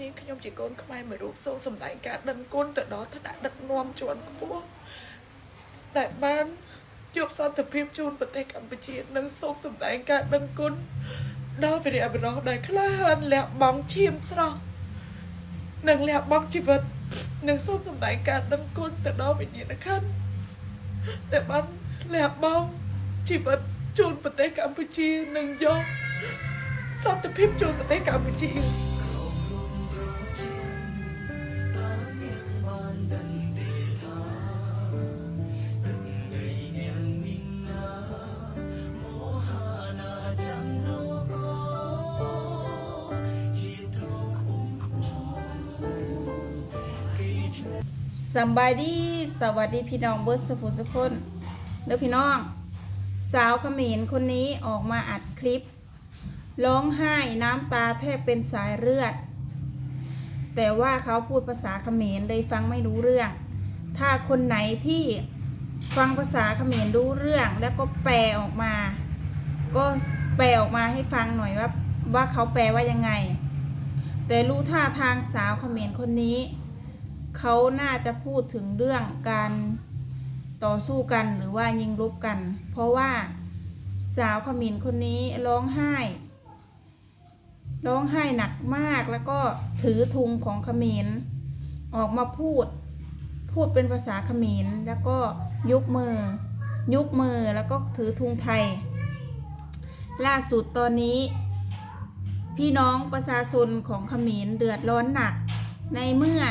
នាងខ្ញុំជាកូនខ្មែរមួយរូបសូមសម្ដែងការដឹងគុណទៅដល់ថ្នាក់ដឹកនាំជាន់ខ្ពស់ដែលបានយកសន្តិភាពជូនប្រទេសកម្ពុជានិងសូមសម្ដែងការដឹងគុណដល់វីរៈបុរសដែលក្លាហានលះបង់ឈាមស្រស់និងលះបង់ជីវិតនិងសូមសម្ដែងការដឹងគុណទៅដល់វិញ្ញាណក្ខន្ធដែលបានលះបង់ជីវិតជូនប្រទេសកម្ពុជានិងយកសន្តិភាពជូនប្រទេសកម្ពុជា สบายดีสวัสดีพี่น้องเบิร์ดสุขุสุกคนเด้อพี่น้อง สาวเขมรคนนี้ออกมาอัดคลิป ร้องไห้น้ำตาแทบเป็นสายเลือด แต่ว่าเขาพูดภาษาเขมรเลยฟังไม่รู้เรื่อง ถ้าคนไหนที่ฟังภาษาเขมรรู้เรื่อง แล้วก็แปลออกมา ก็แปลออกมาให้ฟังหน่อยว่าว่าเขาแปลว่ายังไง แต่รู้ท่าทางสาวเขมรคนนี้ เขาน่าจะพูดถึงเรื่องการต่อสู้กันหรือว่ายิงรบกัน เพราะว่าสาวขมินคนนี้ร้องไห้ ร้องไห้หนักมากแล้วก็ถือทุงของขมินออกมาพูด พูดเป็นภาษาขมินแล้วก็ยกมือยุกมือแล้วก็ถือทุงไทย ล่าสุดตอนนี้ พี่น้องประชาชนของขมินเดือดร้อนหนักในเมื่อ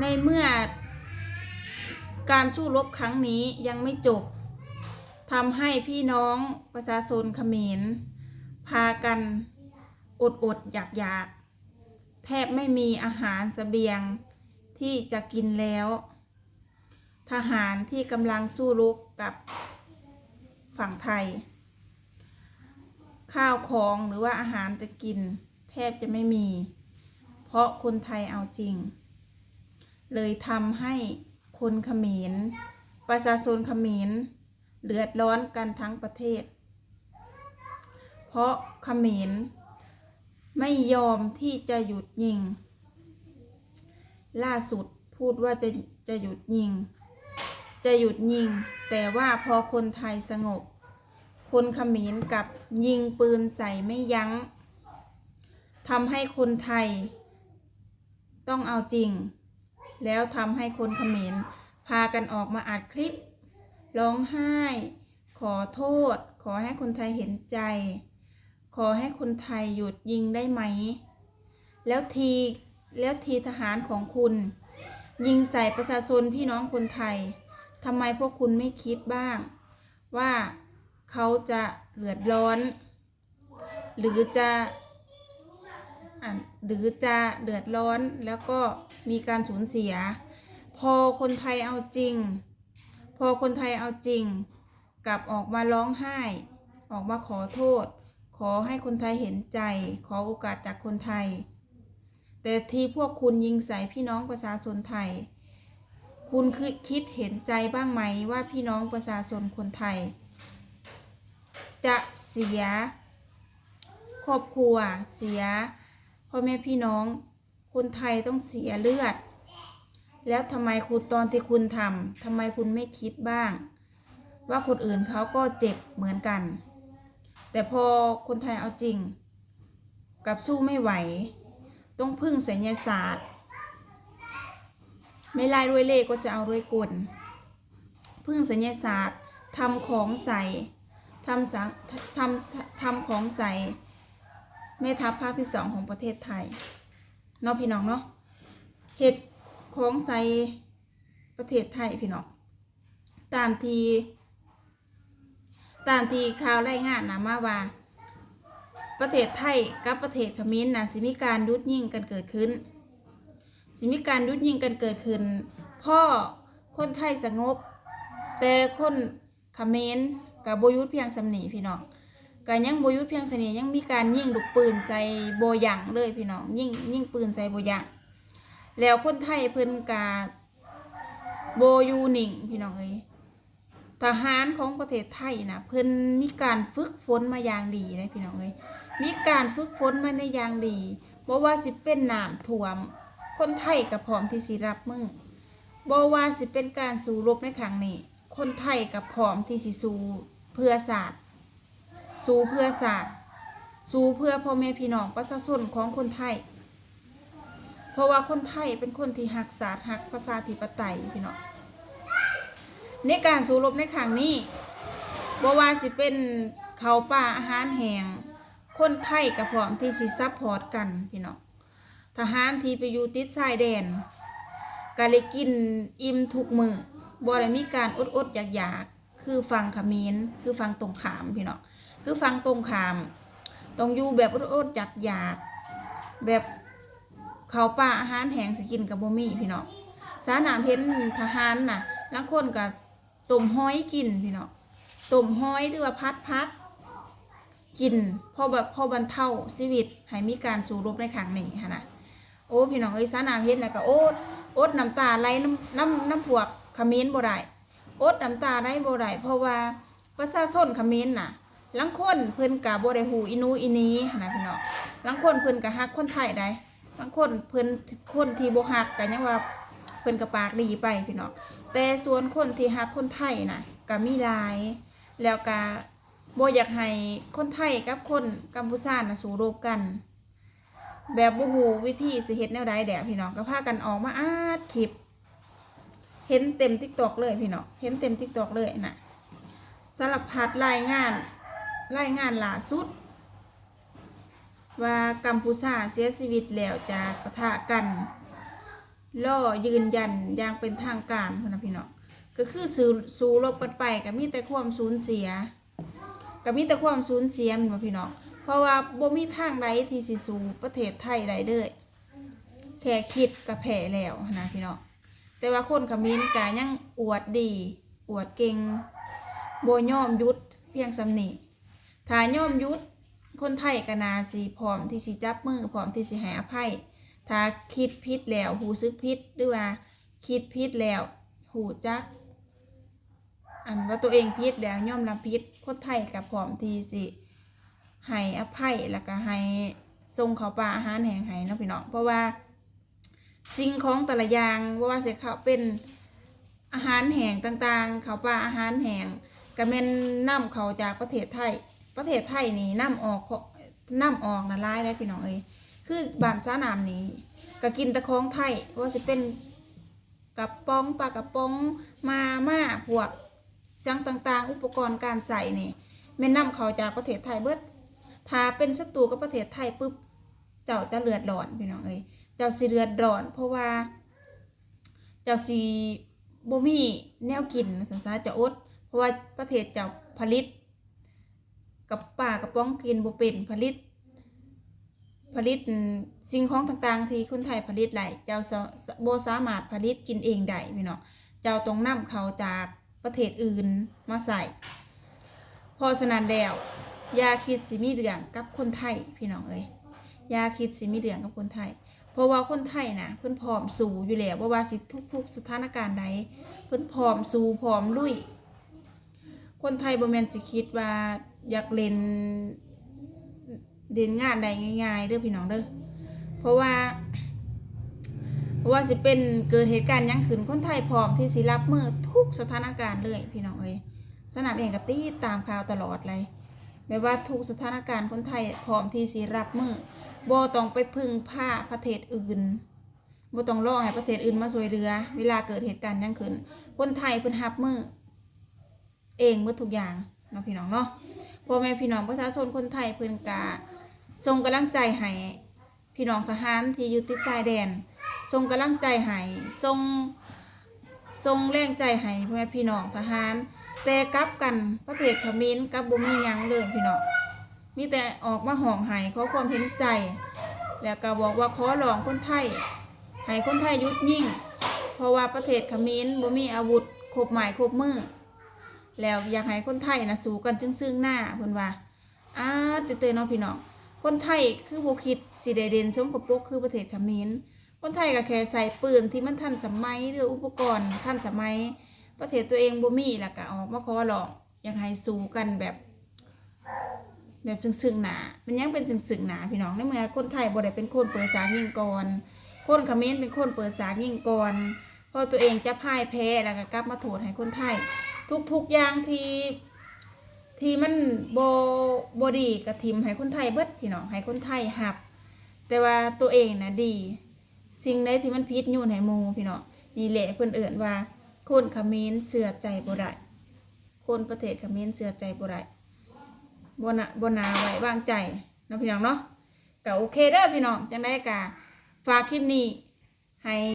ในเมื่อการสู้รบครั้งนี้ยังไม่จบทำให้พี่น้องประชาชนเขมร พากันอดอดอยากอยากแทบไม่มีอาหารสเสบียงที่จะกินแล้ว ทหารที่กำลังสู้รบกับฝั่งไทย ข้าวของหรือว่าอาหารจะกิน แทบจะไม่มี เพราะคนไทยเอาจริง เลยทำให้คนเขมรประชาชนเขมรเดือดร้อนกันทั้งประเทศ เพราะเขมรไม่ยอมที่จะหยุดยิง ล่าสุดพูดว่าจะจะหยุดยิง จะหยุดยิง แต่ว่าพอคนไทยสงบ คนเขมรกลับยิงปืนใส่ไม่ยัง้งทำให้คนไทยต้องเอาจริง แล้วทำให้คนเขมรพากันออกมาอัดคลิป ร้องไห้ ขอโทษ ขอให้คนไทยเห็นใจ ขอให้คนไทยหยุดยิงได้ไหม แล้วทีแล้วทีทหารของคุณ ยิงใส่ประชาชนพี่น้องคนไทยทำไมพวกคุณไม่คิดบ้าง ว่าเขาจะเดือดร้อน หรือจะอะ หรือจะเดือดร้อนแล้วก็มีการสูญเสีย พอคนไทยเอาจริง พอคนไทยเอาจริง กลับออกมาร้องไห้ ออกมาขอโทษ ขอให้คนไทยเห็นใจ ขอโอกาสจากคนไทย แต่ที่พวกคุณยิงใส่พี่น้องประชาชนไทย คุณคือคิดเห็นใจบ้างไหมว่าพี่น้องประชาชนคนไทย จะเสียครอบครัวเสีย พ่อแม่พี่น้องคนไทยต้องเสียเลือด แล้วทำไมคุณตอนที่คุณทำทำไมคุณไม่คิดบ้าง ว่าคนอื่นเขาก็เจ็บเหมือนกัน แต่พอคนไทยเอาจริง กับสู้ไม่ไหว ต้องพึ่งสัญญาศาสตร์ ไม่ไล่ด้วยเล่ก็จะเอาด้วยกลพึ่งสัญญาศาสตร์ทำของใส่ทำสังทำทำของใส่ แม่ทัพภาคที่สองของประเทศไทยเนาะพี่น้องเนาะเห็ดของใส่ประเทศไทยพี่น้องตามทีตามทีข่าวรายงานนะมาว่า ประเทศไทยกับประเทศเขมรนะสิมีการยุดยิงกันเกิดขึ้น สิมีการยุดยิงกันเกิดขึ้น พ่อคนไทยสงบ แต่คนเขมรกับโบยุทธเพียงสำนีพี่น้อง ก็ยังโบยุทธเพียงเสนียังมีการยิงลูกปืนใส่โบยังเลยพี่น้องยิงยิงปืนใส่โบยังแล้วคนไทยเพิ่นกาโบยูหนิงพี่น้องเอ้ยทหารของประเทศไทยนะเพิ่นมีการฝึกฝนมาอย่างดีเลยพี่น้องเอ้ยมีการฝึกฝนมาในอย่างดีบ่ว่าสิเป็นน้ำท่วม คนไทยก็พร้อมที่สิรับมือบ่ว่าสิเป็นการสู้รบในครั้งนี้ คนไทยก็พร้อมที่สิสู้เพื่อศาสตร์ สู้เพื่อศาสตร์สู้เพื่อพ่อแม่พี่น้องประชาชนของคนไทย เพราะว่าคนไทยเป็นคนที่หักศาสตร์หักประชาธิปไตยพี่น้องในการสู้รบในครั้งนี้บ่ว่าสิเป็นเขาป่าอาหารแห้งคนไทยกับพร้อมที่สิซัพพอร์ตกันพี่น้องทหารที่ไปอยู่ติดชายแดนก็เลยกินอิ่มทุกมือบ่ได้มีการอดอดๆอยากๆคือฟังขมิ้นคือฟังตรงขามพี่น้อง คือฟังตรงขาม ต้องอยู่แบบอดอดๆอยากๆแบบเขาป่าอาหารแห้งสกินกับบ่มีพี่น้องสาหนามเห็นทหารน่ะลางคนก็ต้มห้อยกินพี่น้องต้มห้อยหรือว่าพัดพัดกินพอแบบพอบรรเทาชีวิตให้มีการสู้รบในครั้งนี้หั้นะโอ้พี่น้องเอ้ยสาหนามเห็นแล้วก็โอดโอดน้ำตาไหลน้ำน้ำน้ำพวกขมิ้นบ่ได้โอดน้ำตาไหลบ่ได้เพราะว่าประชาชนขมิ้นน่ะ ลางคนเพิ่นกะบ่ได้หูอินูอินี้นะพี่น้องลางคนเพิ่นก็ฮักคนไทยได้ลางคนเพิ่นคนที่บ่ฮักก็ยังว่าเพิ่นกะปากดีไปพี่น้องแต่ส่วนคนที่ฮักคนไทยนะก็มีหลาย แล้วก็บ่อยากให้คนไทยกับคนกัมพูชาน่ะสู้รบกัน แบบบ่ฮู้วิธีสิเฮ็ดแนวใดแดะพี่น้องก็พากันออกมาอาดคลิปเห็นเต็ม TikTok เลยพี่น้องเห็นเต็ม TikTok เลยน่ะสารพัดรายงาน รายงานล่าสุด ว่ากัมพูชาเสียชีวิตแล้วจากปะทะกันล่อยืนยันอย่างเป็นทางการพ่นะพี่น้องก็คือสู้สู้รบกันไปก็มีแต่ความสูญเสียก็มีแต่ความสูญเสียมันพี่น้องเพราะว่าบ่มีทางใดที่สิสู้ประเทศไทยได้เลยแค่คิดก็แพ้แล้วนะพี่น้องแต่ว่าคนขมิ้นก็ยังอวดดี อวดเก่งบ่ยอมยุดเพียงสำนี ถ้าย่อมยุดคนไทยก็นาสิพร้อมที่สิจับมือพร้อมที่สิให้อภัยถ้าคิดพิษแล้วหูซึกพิษหรือว่า คิดพิษแล้ว หูจัก อันว่าตัวเองพิษแล้วย่อมรับพิษคนไทยกับพร้อมที่สิให้อภัยแล้วก็ให้ทรงเขาปลาอาหารแห่งให้เนาะพี่น้องเพราะว่า สิ่งของแต่ละอย่างว่าสิเขาเป็นอาหารแห้งต่างๆ เขาปลาอาหารแห้งก็แม่นนํเขาจากประเทศไทย ประเทศไทยนี่นํออกนํออกนะหลายเลยพี่น้องเอ้ยคือบ้านช้านามนี้ก็กินต่ของไทยว่าจะเป็นกับป้องปลากระป๋องมาม่าพวกเสียงต่างๆ อุปกรณ์การใส่นี่แม่นำเขาจากประเทศไทยเบิดถ้าเป็นศัตรูกับประเทศไทยปุ๊บเจ้าจะเลือดร้อนพี่น้องเอ้ยเจ้าสิเลือดร้อน เพราะว่า เจ้าสิบ่มีแนวกินสันซาจะอด เพราะว่าประเทศเจ้าผลิต กับป่ากระป๋องกินบ่เป็นผลิต ผลิตสิ่งของต่างๆ ที่คนไทยผลิตไหลายเจ้าโบสามารถผลิตกินเองได้พี่น้องเจ้าต้องนำเขาจากประเทศอื่นมาใส่พอฉะนั้นแล้วยาคิดสิมีเรื่องกับคนไทยพี่น้องเอ้ยยาคิดสิมีเรื่องกับคนไทย เพราะว่าคนไทยนะเพิ่นพร้อมสู้อยู่แล้วบ่าว่าสิทุก ๆ สถานการณ์ใดเพิ่นพร้อมสู้พร้อมลุยคนไทยบ่แม่นสิคิดว่า อยากเล่นเด่นงานได้ง่ายๆเด้อพี่น้องเด้อเพราะว่าเพราะว่าสิเป็นเกิดเหตุการณ์ยังขึ้นคนไทยพร้อมที่สิรับมือทุกสถานการณ์เลยพี่น้องเอ้ยสนามเองก็ตีตามข่าวตลอดเลยไม่ว่าทุกสถานการณ์คนไทยพร้อมที่สิรับมือบ่ต้องไปพึ่งผ้าประเทศอื่นบ่ต้องรอให้ประเทศอื่นมาช่วยเหลือ เวลาเกิดเหตุการณ์ยังขึ้น คนไทยเพิ่นรับมือ เองหมดทุกอย่างเนาะพี่น้องเนาะ พ่อแม่พี่น้องประชาชนคนไทยเพิ่อนกะส่งกำลังใจให้พี่น้องทหารที่อยู่ติดชายแดนส่งกำลังใจให้ส่งส่งแรงใจให้พ่อแม่พี่น้องทหารแต่กลับกันประเทศขมรกับบ่มียังเลยพี่น้องมีแต่ออกมาห้องไห้ขอความเห็นใจ แล้วก็บอกว่าขอร้องคนไทยให้คนไทยยุดยิ่ง เพราะว่าประเทศขมรบ่มีอาวุธครบหมายครบมือ แล้วอยากให้คนไทยนะสู้กันจึงซึ่งหน้าเพิ่นว่าอ้าเตือนๆเนาะพี่น้องคนไทยคือโบคิดสีแดเด่นสมกับปกคือประเทศเขมรคนไทยก็แค่ใส่ปืนที่มันทันสมัยหรืออุปกรณ์ทันสมัย ประเทศตัวเองบ่มีแล้วก็ออกมาขอหลอกอยากให้สู้กันแบบแบบซึ่งๆหนา มันยังเป็นซึ่งๆหนาพี่น้องในเมื่อคนไทยบ่ได้เป็นคนเปิดสากยิงก่อน คนเขมรเป็นคนเปิดสากยิงก่อน พอตัวเองจะพ่ายแพ้แล้วก็กลับมาโทษให้คนไทย ทุกๆอย่างที่ที่มันโบบดีกับทีมให้คนไทยเบิดพี่น้องให้คนไทยหับ แต่ว่าตัวเองนะดี สิ่งใดที่มันพิษอยู่ในหมูพี่น้องนี่แหละเพิ่นเอิ่นว่า คนเขมรเสือใจบ่ได้คนประเทศเขมรเสือใจบ่ได้บ่นบ่นาไว้วางใจนะพี่น้องเนาะก็โอเคเด้อพี่น้องจังได้กะฝากคลิปนี้ให้